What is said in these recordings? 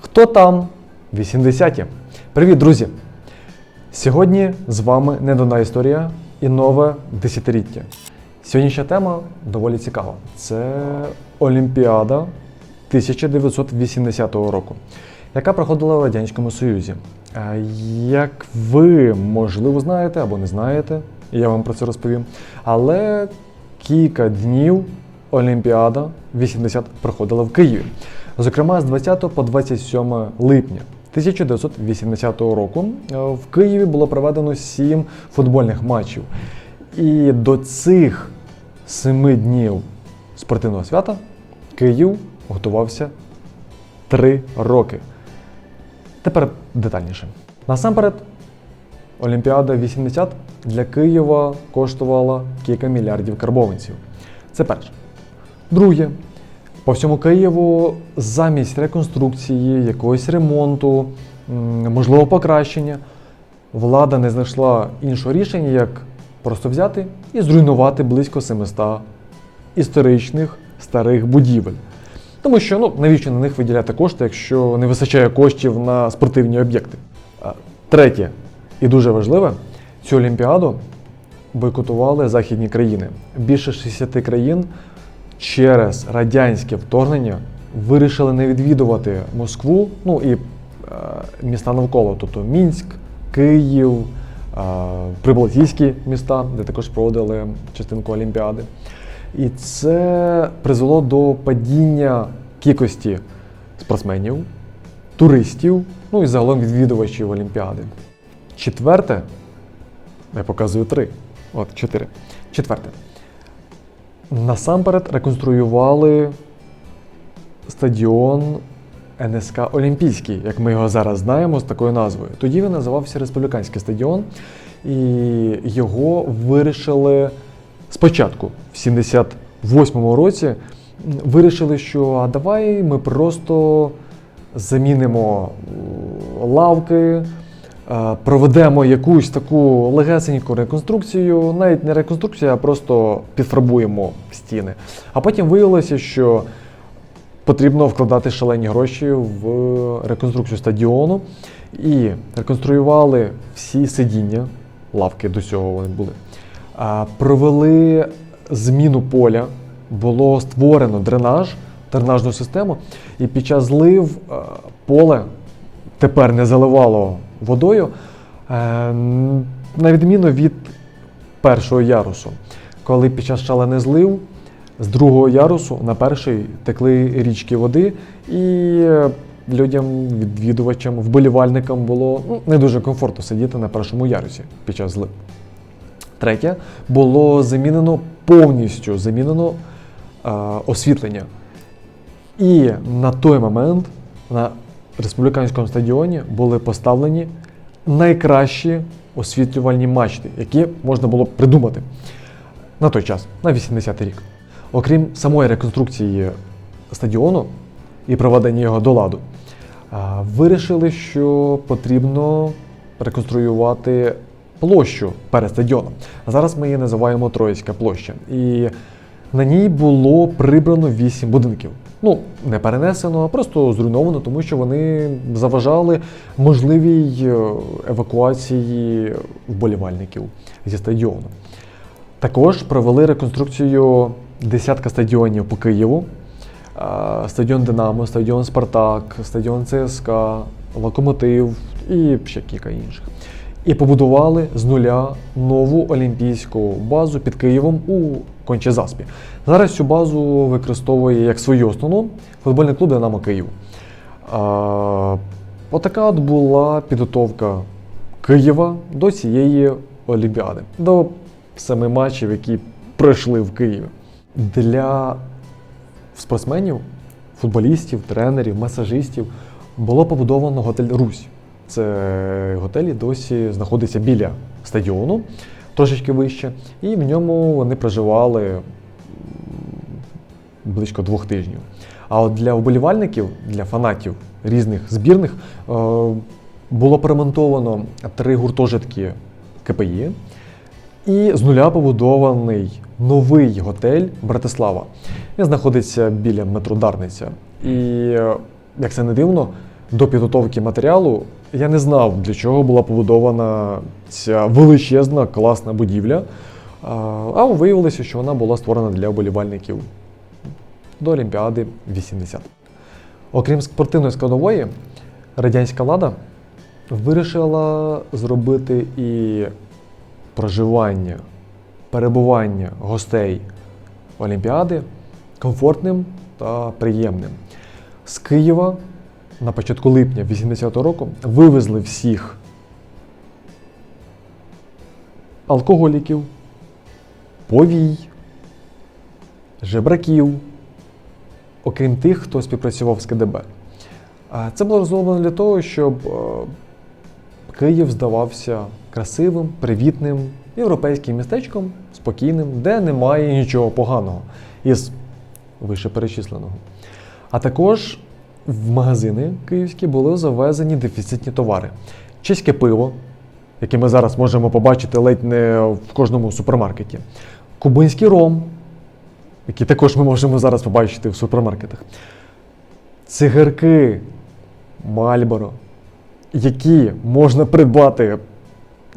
Хто там? 80-ті. Привіт, друзі! Сьогодні з вами недавна історія і нове десятиліття. Сьогоднішня тема доволі цікава. Це Олімпіада 1980 року, яка проходила в Радянському Союзі. Е, Як ви, можливо, знаєте або не знаєте, я вам про це розповім. Але кілька днів Олімпіада 80 проходила в Києві. Зокрема, з 20 по 27 липня 1980 року е, в Києві було проведено сім футбольних матчів. І до цих семи днів спортивного свята Київ готувався три роки. Тепер детальніше. Насамперед, Олімпіада 80 для Києва коштувала кілька мільярдів карбованців. Це перше. Друге, по всьому Києву замість реконструкції, якогось ремонту, можливо, покращення, влада не знайшла іншого рішення, як просто взяти і зруйнувати близько 700 історичних старих будівель. Тому що ну, навіщо на них виділяти кошти, якщо не вистачає коштів на спортивні об'єкти? Третє, і дуже важливе, цю олімпіаду бойкотували західні країни. Більше 60 країн через радянське вторгнення вирішили не відвідувати Москву, ну і е, міста навколо, тобто Мінськ, Київ, е, прибалтійські міста, де також проводили частинку Олімпіади. І це призвело до падіння кількості спортсменів, туристів, ну і загалом відвідувачів Олімпіади. Четверте, я показую три. От, чотири. Четверте. Насамперед реконструювали стадіон НСК Олімпійський, як ми його зараз знаємо з такою назвою. Тоді він називався Республіканський стадіон, і його вирішили спочатку, в 78-му році, вирішили, що а давай ми просто замінимо лавки, проведемо якусь таку легесеньку реконструкцію, навіть не реконструкцію, а просто підфарбуємо стіни. А потім виявилося, що потрібно вкладати шалені гроші в реконструкцію стадіону і реконструювали всі сидіння, лавки до цього вони були. Провели зміну поля, було створено дренаж, дренажну систему, і під час злив е, поле тепер не заливало водою, е, на відміну від першого ярусу, коли під час шалений злив з другого ярусу на перший текли річки води, і е, людям, відвідувачам, вболівальникам було ну, не дуже комфортно сидіти на першому ярусі під час злив. Третє було замінено повністю замінено е, освітлення. І на той момент на республіканському стадіоні були поставлені найкращі освітлювальні мачти, які можна було придумати на той час, на 80-й рік. Окрім самої реконструкції стадіону і проведення його до ладу, вирішили, що потрібно реконструювати площу перед стадіоном. Зараз ми її називаємо Троїцька площа. І на ній було прибрано вісім будинків. Ну, не перенесено, а просто зруйновано, тому що вони заважали можливій е, евакуації вболівальників зі стадіону. Також провели реконструкцію десятка стадіонів по Києву. Е, Стадіон Динамо, стадіон Спартак, стадіон ЦСКА, Локомотив і ще кілька інших. І побудували з нуля нову олімпійську базу під Києвом у Кончезаспі. Зараз цю базу використовує як свою основну футбольний клуб Динамо Київ. А, отака от була підготовка Києва до цієї Олімпіади, до семи матчів, які пройшли в Києві. Для спортсменів, футболістів, тренерів, масажистів було побудовано готель Русь. Це готель досі знаходиться біля стадіону, трошечки вище, і в ньому вони проживали близько двох тижнів. А от для вболівальників, для фанатів різних збірних е, було перемонтовано три гуртожитки КПІ І з нуля побудований новий готель Братислава. Він знаходиться біля метро Дарниця. І, як це не дивно, до підготовки матеріалу я не знав, для чого була побудована ця величезна класна будівля. А виявилося, що вона була створена для вболівальників до Олімпіади 80. Окрім спортивної складової, радянська влада вирішила зробити і проживання, перебування гостей Олімпіади комфортним та приємним. З Києва на початку липня 80-го року вивезли всіх алкоголіків, повій, жебраків, окрім тих, хто співпрацював з КДБ. Це було зроблено для того, щоб е, Київ здавався красивим, привітним, європейським містечком, спокійним, де немає нічого поганого із вищеперечисленого. А також в магазини київські були завезені дефіцитні товари. Чеське пиво, яке ми зараз можемо побачити ледь не в кожному супермаркеті. Кубинський ром, який також ми можемо зараз побачити в супермаркетах. Цигарки Мальборо, які можна придбати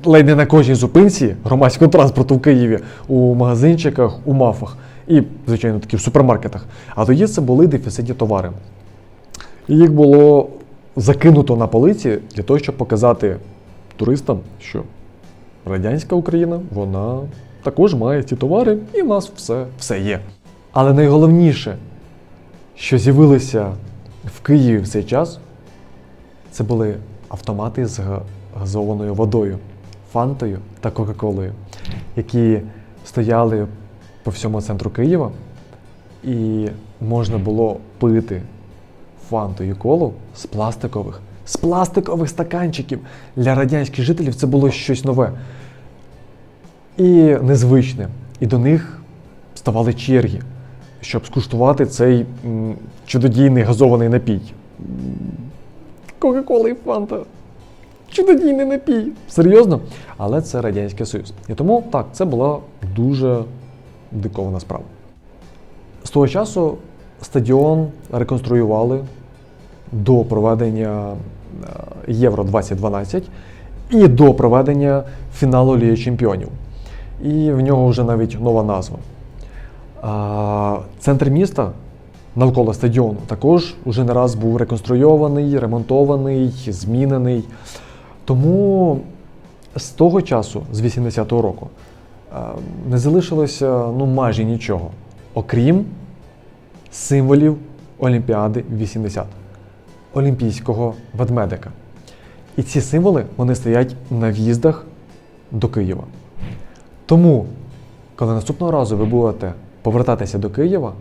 ледь не на кожній зупинці громадського транспорту в Києві у магазинчиках, у мафах і, звичайно, таки в супермаркетах. А тоді це були дефіцитні товари. Їх було закинуто на полиці для того, щоб показати туристам, що радянська Україна, вона також має ці товари, і в нас все, все є. Але найголовніше, що з'явилося в Києві в цей час, це були автомати з газованою водою, фантою та Кока-Колою, які стояли по всьому центру Києва, і можна було пити фанту і колу з пластикових, з пластикових стаканчиків. Для радянських жителів це було щось нове і незвичне. І до них ставали черги, щоб скуштувати цей чудодійний газований напій. Кока-кола і фанта. Чудодійний напій. Серйозно? Але це Радянський Союз. І тому так, це була дуже дикована справа. З того часу стадіон реконструювали до проведення е, Євро 2012 і до проведення фіналу Ліги Чемпіонів. І в нього вже навіть нова назва. Центр міста навколо стадіону також вже не раз був реконструйований, ремонтований, змінений. Тому з того часу, з 80-го року, е, не залишилося ну, майже нічого, окрім символів Олімпіади 80, олімпійського ведмедика. І ці символи вони стоять на в'їздах до Києва. Тому, коли наступного разу ви будете повертатися до Києва,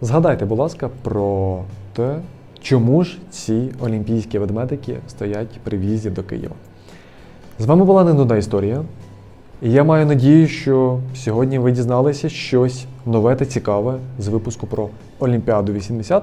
згадайте, будь ласка, про те, чому ж ці олімпійські ведмедики стоять при в'їзді до Києва. З вами була Ненуда історія. І я маю надію, що сьогодні ви дізналися щось нове та цікаве з випуску про Олімпіаду 80.